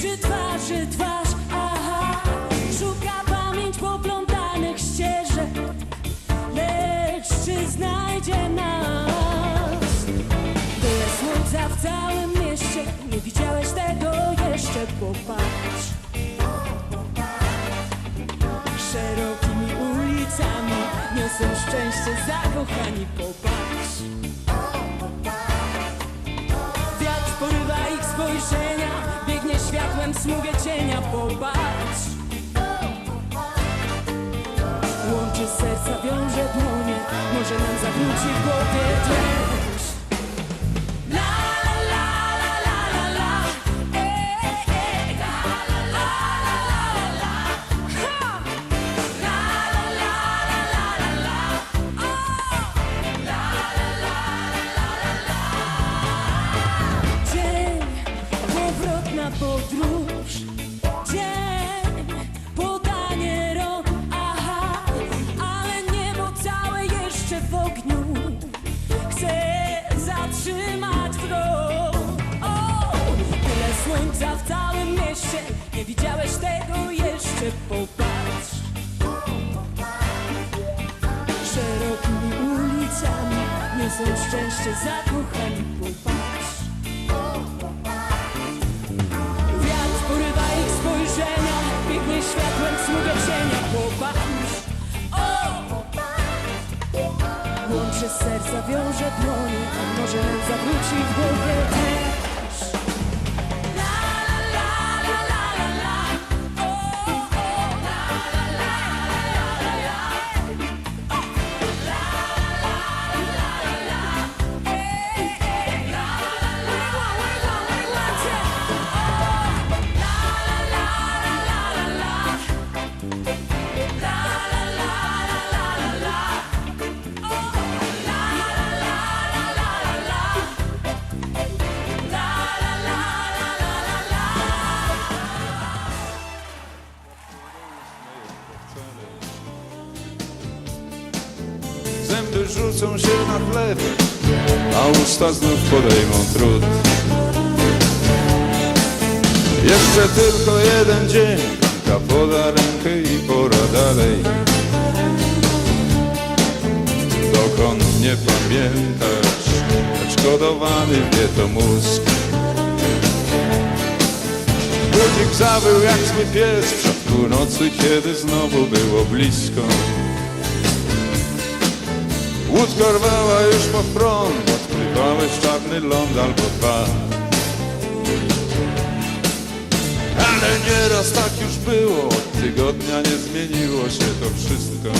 Przy twarzy twarz, aha. Szuka pamięć poplątanych ścieżek. Lecz czy znajdzie nas? Tyle słońca w całym mieście. Nie widziałeś tego jeszcze, popatrz. Szerokimi ulicami Niosą szczęście zakochani, popatrz. W smugie cienia, popatrz Łączy serca, wiąże dłonie, może nam zawróci w głowie dreszcz Chcę zatrzymać krok O, tyle słońca w całym mieście. Nie widziałeś tego jeszcze, popatrz. Szerokimi ulicami Niosą szczęście zakochani, dłonie A może nam zawróci w głowie rzucą się na chleb, a usta znów podejmą trud. Jeszcze tylko jeden dzień, ta poda rękę i pora dalej. Dokąd nie pamiętać, odszkodowany wie to mózg. Budzik zawył jak zły pies w środku nocy, kiedy znowu było blisko. Łódka rwała już po prąd, odkrywałeś czarny ląd albo dwa. Ale nieraz tak już było, od tygodnia nie zmieniło się to wszystko.